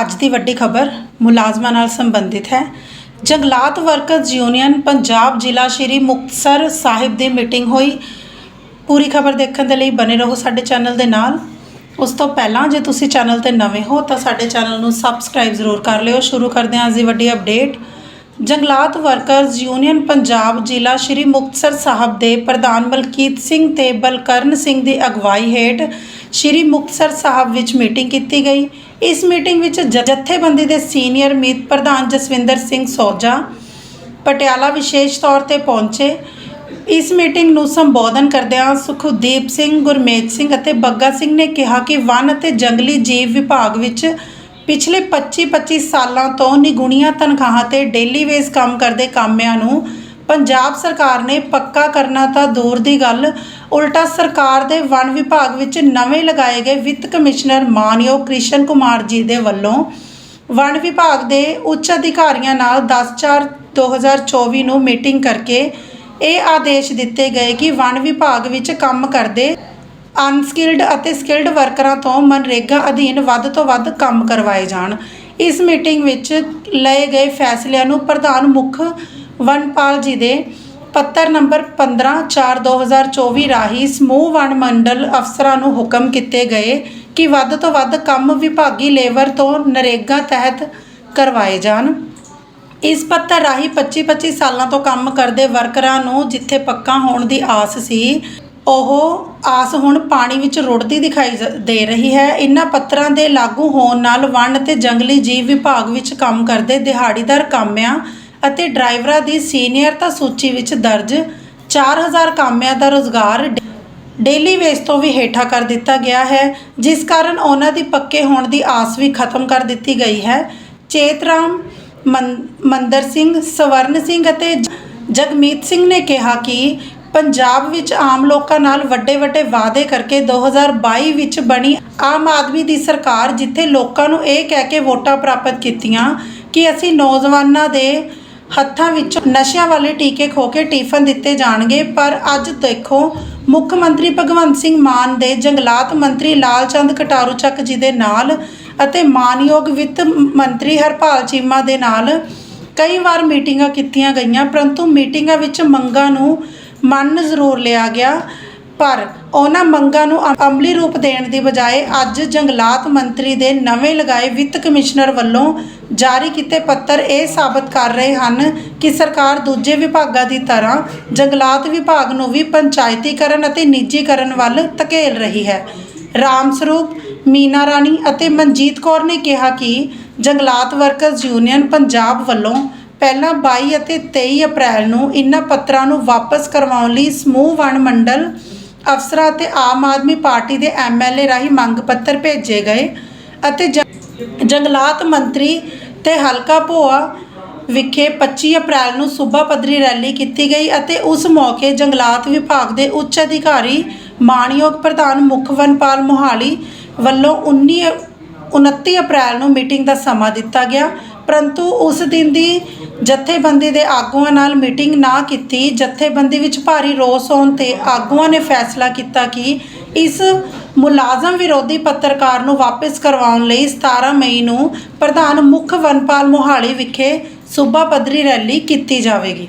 ਅੱਜ ਦੀ ਵੱਡੀ ਖਬਰ ਮੁਲਾਜ਼ਮਾਂ ਨਾਲ ਸੰਬੰਧਿਤ ਹੈ। ਜੰਗਲਾਤ ਵਰਕਰਜ਼ ਯੂਨੀਅਨ ਪੰਜਾਬ ਜ਼ਿਲ੍ਹਾ ਸ਼੍ਰੀ ਮੁਕਤਸਰ ਸਾਹਿਬ ਦੀ ਮੀਟਿੰਗ ਹੋਈ। ਪੂਰੀ ਖਬਰ ਦੇਖਣ ਦੇ ਲਈ ਬਨੇ ਰਹੋ ਸਾਡੇ ਚੈਨਲ ਦੇ ਨਾਲ। ਉਸ ਤੋਂ ਪਹਿਲਾਂ ਜੇ ਤੁਸੀਂ ਚੈਨਲ ਤੇ ਨਵੇਂ ਹੋ ਤਾਂ ਸਾਡੇ ਚੈਨਲ ਨੂੰ ਸਬਸਕ੍ਰਾਈਬ ਜ਼ਰੂਰ ਕਰ ਲਿਓ। ਸ਼ੁਰੂ ਕਰਦੇ ਹਾਂ ਅੱਜ ਦੀ ਵੱਡੀ ਅਪਡੇਟ। ਜੰਗਲਾਤ ਵਰਕਰਜ਼ ਯੂਨੀਅਨ ਪੰਜਾਬ ਜ਼ਿਲ੍ਹਾ ਸ਼੍ਰੀ ਮੁਕਤਸਰ ਸਾਹਿਬ ਦੇ ਪ੍ਰਧਾਨ ਮਲਕੀਤ ਸਿੰਘ ਤੇ ਬਲਕਰਨ ਸਿੰਘ ਦੀ ਅਗਵਾਈ ਹੇਠ ਸ਼੍ਰੀ ਮੁਕਤਸਰ ਸਾਹਿਬ ਵਿੱਚ ਮੀਟਿੰਗ ਕੀਤੀ ਗਈ। ਇਸ ਮੀਟਿੰਗ ਵਿੱਚ ਜ- ਜਥੇਬੰਦੀ ਦੇ ਸੀਨੀਅਰ ਮੀਤ ਪ੍ਰਧਾਨ ਜਸਵਿੰਦਰ ਸਿੰਘ ਸੋਜਾ ਪਟਿਆਲਾ ਵਿਸ਼ੇਸ਼ ਤੌਰ ਤੇ ਪਹੁੰਚੇ। ਇਸ ਮੀਟਿੰਗ ਨੂੰ ਸੰਬੋਧਨ ਕਰਦਿਆਂ ਸੁਖਦੀਪ ਸਿੰਘ, ਗੁਰਮੇਜ ਸਿੰਘ ਅਤੇ ਬੱਗਾ ਸਿੰਘ ਨੇ ਕਿਹਾ ਕਿ ਵਨ ਅਤੇ ਜੰਗਲੀ ਜੀਵ ਵਿਭਾਗ ਵਿੱਚ ਪਿਛਲੇ 25-25 ਸਾਲਾਂ ਤੋਂ ਨਿਗੁਣੀਆਂ ਤਨਖਾਹਾਂ ਤੇ ਡੇਲੀ ਵੇਸ ਕੰਮ ਕਰਦੇ ਕਾਮਿਆਂ ਨੂੰ ਪੰਜਾਬ ਸਰਕਾਰ ਨੇ ਪੱਕਾ ਕਰਨਾ ਤਾਂ ਦੂਰ ਦੀ ਗੱਲ, ਉਲਟਾ ਸਰਕਾਰ ਦੇ ਵਣ ਵਿਭਾਗ ਵਿੱਚ ਨਵੇਂ ਲਗਾਏ ਗਏ ਵਿੱਤ ਕਮਿਸ਼ਨਰ ਮਾਨਯੋਗ ਕ੍ਰਿਸ਼ਨ ਕੁਮਾਰ ਜੀ ਦੇ ਵੱਲੋਂ ਵਣ ਵਿਭਾਗ ਦੇ ਉੱਚ ਅਧਿਕਾਰੀਆਂ ਨਾਲ 10/4/2024 ਨੂੰ ਮੀਟਿੰਗ ਕਰਕੇ ਇਹ ਆਦੇਸ਼ ਦਿੱਤੇ ਗਏ ਕਿ ਵਣ ਵਿਭਾਗ ਵਿੱਚ ਕੰਮ ਕਰਦੇ ਅਨਸਕਿਲਡ ਅਤੇ ਸਕਿਲਡ ਵਰਕਰਾਂ ਤੋਂ ਮਨਰੇਗਾ ਅਧੀਨ ਵੱਧ ਤੋਂ ਵੱਧ ਕੰਮ ਕਰਵਾਏ ਜਾਣ। ਇਸ ਮੀਟਿੰਗ ਵਿੱਚ ਲਏ ਗਏ ਫੈਸਲਿਆਂ ਨੂੰ ਪ੍ਰਧਾਨ ਮੁੱਖ ਵਨਪਾਲ ਜੀ ਦੇ ਪੱਤਰ ਨੰਬਰ 15/4/2024 ਰਾਹੀਂ ਸਮੂਹ ਵਣ ਮੰਡਲ ਅਫਸਰਾਂ ਨੂੰ ਹੁਕਮ ਕੀਤੇ ਗਏ ਕਿ ਵੱਧ ਤੋਂ ਵੱਧ ਕੰਮ ਵਿਭਾਗੀ ਲੇਬਰ ਤੋਂ ਨਰੇਗਾ ਤਹਿਤ ਕਰਵਾਏ ਜਾਣ। ਇਸ ਪੱਤਰ ਰਾਹੀਂ 25-25 ਸਾਲਾਂ ਤੋਂ ਕੰਮ ਕਰਦੇ ਵਰਕਰਾਂ ਨੂੰ ਜਿੱਥੇ ਪੱਕਾ ਹੋਣ ਦੀ ਆਸ ਸੀ ਉਹ ਆਸ ਹੁਣ ਪਾਣੀ ਵਿੱਚ ਰੁੜਦੀ ਦਿਖਾਈ ਜ- ਦੇ ਰਹੀ ਹੈ। ਇਨ੍ਹਾਂ ਪੱਤਰਾਂ ਦੇ ਲਾਗੂ ਹੋਣ ਨਾਲ ਵਣ ਅਤੇ ਜੰਗਲੀ ਜੀਵ ਵਿਭਾਗ ਵਿੱਚ ਕੰਮ ਕਰਦੇ ਦਿਹਾੜੀਦਾਰ ਕਾਮਿਆਂ ਅਤੇ ਡਰਾਈਵਰਾਂ ਦੀ ਸੀਨੀਅਰਤਾ ਸੂਚੀ ਵਿੱਚ ਦਰਜ 4000 ਕਾਮਿਆਂ ਦਾ ਰੋਜ਼ਗਾਰ ਡੇ- ਡੇਲੀ ਵੇਸ ਤੋਂ ਵੀ ਹੇਠਾਂ ਕਰ ਦਿੱਤਾ ਗਿਆ ਹੈ, ਜਿਸ ਕਾਰਨ ਉਹਨਾਂ ਦੀ ਪੱਕੇ ਹੋਣ ਦੀ ਆਸ ਵੀ ਖਤਮ ਕਰ ਦਿੱਤੀ ਗਈ ਹੈ। ਚੇਤਰਾਮ ਮੰ ਮੰਦਰ ਸਿੰਘ, ਸਵਰਨ ਸਿੰਘ ਅਤੇ ਜ- ਜਗਮੀਤ ਸਿੰਘ ਨੇ ਕਿਹਾ ਕਿ ਪੰਜਾਬ ਵਿੱਚ ਆਮ ਲੋਕਾਂ ਨਾਲ ਵੱਡੇ ਵੱਡੇ ਵਾਅਦੇ ਕਰਕੇ 2022 ਵਿੱਚ ਬਣੀ ਆਮ ਆਦਮੀ ਦੀ ਸਰਕਾਰ, ਜਿੱਥੇ ਲੋਕਾਂ ਨੂੰ ਇਹ ਕਹਿ ਕੇ ਵੋਟਾਂ ਪ੍ਰਾਪਤ ਕੀਤੀਆਂ ਕਿ ਅਸੀਂ ਨੌਜਵਾਨਾਂ ਦੇ ਹੱਥਾਂ ਵਿੱਚ ਨਸ਼ਿਆਂ ਵਾਲੇ ਟੀਕੇ ਖੋ ਕੇ ਟਿਫਨ ਦਿੱਤੇ ਜਾਣਗੇ। ਪਰ ਅੱਜ ਦੇਖੋ, ਮੁੱਖ ਮੰਤਰੀ ਭਗਵੰਤ ਸਿੰਘ ਮਾਨ ਦੇ ਜੰਗਲਾਤ ਮੰਤਰੀ ਲਾਲਚੰਦ ਕਟਾਰੂ ਚੱਕ ਜੀ ਦੇ ਨਾਲ ਅਤੇ ਮਾਨਯੋਗ ਵਿੱਤ ਮੰਤਰੀ ਹਰਪਾਲ ਚੀਮਾ ਦੇ ਨਾਲ ਕਈ ਵਾਰ ਮੀਟਿੰਗਾਂ ਕੀਤੀਆਂ ਗਈਆਂ, ਪਰੰਤੂ ਮੀਟਿੰਗਾਂ ਵਿੱਚ ਮੰਗਾਂ ਨੂੰ ਮੰਨ ਜ਼ਰੂਰ ਲਿਆ ਗਿਆ। ਪਰ ਉਹਨਾਂ ਮੰਗਾਂ ਨੂੰ ਅਮਲੀ ਰੂਪ ਦੇਣ ਦੀ ਬਜਾਏ ਅੱਜ ਜੰਗਲਾਤ ਮੰਤਰੀ ਦੇ ਨਵੇਂ ਲਗਾਏ ਵਿੱਤ ਕਮਿਸ਼ਨਰ ਵੱਲੋਂ ਜਾਰੀ ਕੀਤੇ ਪੱਤਰ ਇਹ ਸਾਬਤ ਕਰ ਰਹੇ ਹਨ ਕਿ ਸਰਕਾਰ ਦੂਜੇ ਵਿਭਾਗਾਂ ਦੀ ਤਰ੍ਹਾਂ ਜੰਗਲਾਤ ਵਿਭਾਗ ਨੂੰ ਵੀ ਪੰਚਾਇਤੀਕਰਨ ਅਤੇ ਨਿੱਜੀਕਰਨ ਵੱਲ ਧਕੇਲ ਰਹੀ ਹੈ। ਰਾਮ ਸਰੂਪ, ਮੀਨਾ ਰਾਣੀ ਅਤੇ ਮਨਜੀਤ ਕੌਰ ਨੇ ਕਿਹਾ ਕਿ ਜੰਗਲਾਤ ਵਰਕਰਜ਼ ਯੂਨੀਅਨ ਪੰਜਾਬ ਵੱਲੋਂ ਪਹਿਲਾਂ 22 ਅਤੇ 23 ਅਪ੍ਰੈਲ ਨੂੰ ਇਨ੍ਹਾਂ ਪੱਤਰਾਂ ਨੂੰ ਵਾਪਸ ਕਰਵਾਉਣ ਲਈ ਸਮੂਹ ਵਣ ਮੰਡਲ ਅਫਸਰਾਂ ਅਤੇ ਆਮ ਆਦਮੀ ਪਾਰਟੀ ਦੇ ਐਮਐਲਏ ਰਾਹੀਂ ਮੰਗ ਪੱਤਰ ਭੇਜੇ ਗਏ ਅਤੇ ਜੰਗਲਾਤ ਮੰਤਰੀ ਤੇ ਹਲਕਾ ਭੋਆ ਵਿਖੇ 25 ਅਪ੍ਰੈਲ ਨੂੰ ਸੂਬਾ ਪੱਧਰੀ ਰੈਲੀ ਕੀਤੀ ਗਈ ਅਤੇ ਉਸ ਮੌਕੇ ਜੰਗਲਾਤ ਵਿਭਾਗ ਦੇ ਉੱਚ ਅਧਿਕਾਰੀ ਮਾਨਯੋਗ ਪ੍ਰਧਾਨ ਮੁੱਖ ਵਨਪਾਲ ਮੋਹਾਲੀ ਵੱਲੋਂ 19 29 ਅਪ੍ਰੈਲ ਨੂੰ ਮੀਟਿੰਗ ਦਾ ਸਮਾਂ ਦਿੱਤਾ ਗਿਆ। ਪਰੰਤੂ ਉਸ ਦਿਨ ਦੀ ਜਥੇਬੰਦੀ ਦੇ ਆਗੂਆਂ ਨਾਲ ਮੀਟਿੰਗ ਨਾ ਕੀਤੀ। ਜਥੇਬੰਦੀ ਵਿੱਚ ਭਾਰੀ ਰੋਸ ਹੋਣ ਤੇ ਆਗੂਆਂ ਨੇ ਫੈਸਲਾ ਕੀਤਾ ਕਿ ਇਸ ਮੁਲਾਜ਼ਮ ਵਿਰੋਧੀ ਪੱਤਰਕਾਰ ਨੂੰ ਵਾਪਸ ਕਰਵਾਉਣ ਲਈ 17 ਮਈ ਨੂੰ ਪ੍ਰਧਾਨ ਮੁੱਖ ਵਨਪਾਲ ਮੋਹਾਲੀ ਵਿਖੇ ਸੂਬਾ ਪੱਧਰੀ ਰੈਲੀ ਕੀਤੀ ਜਾਵੇਗੀ।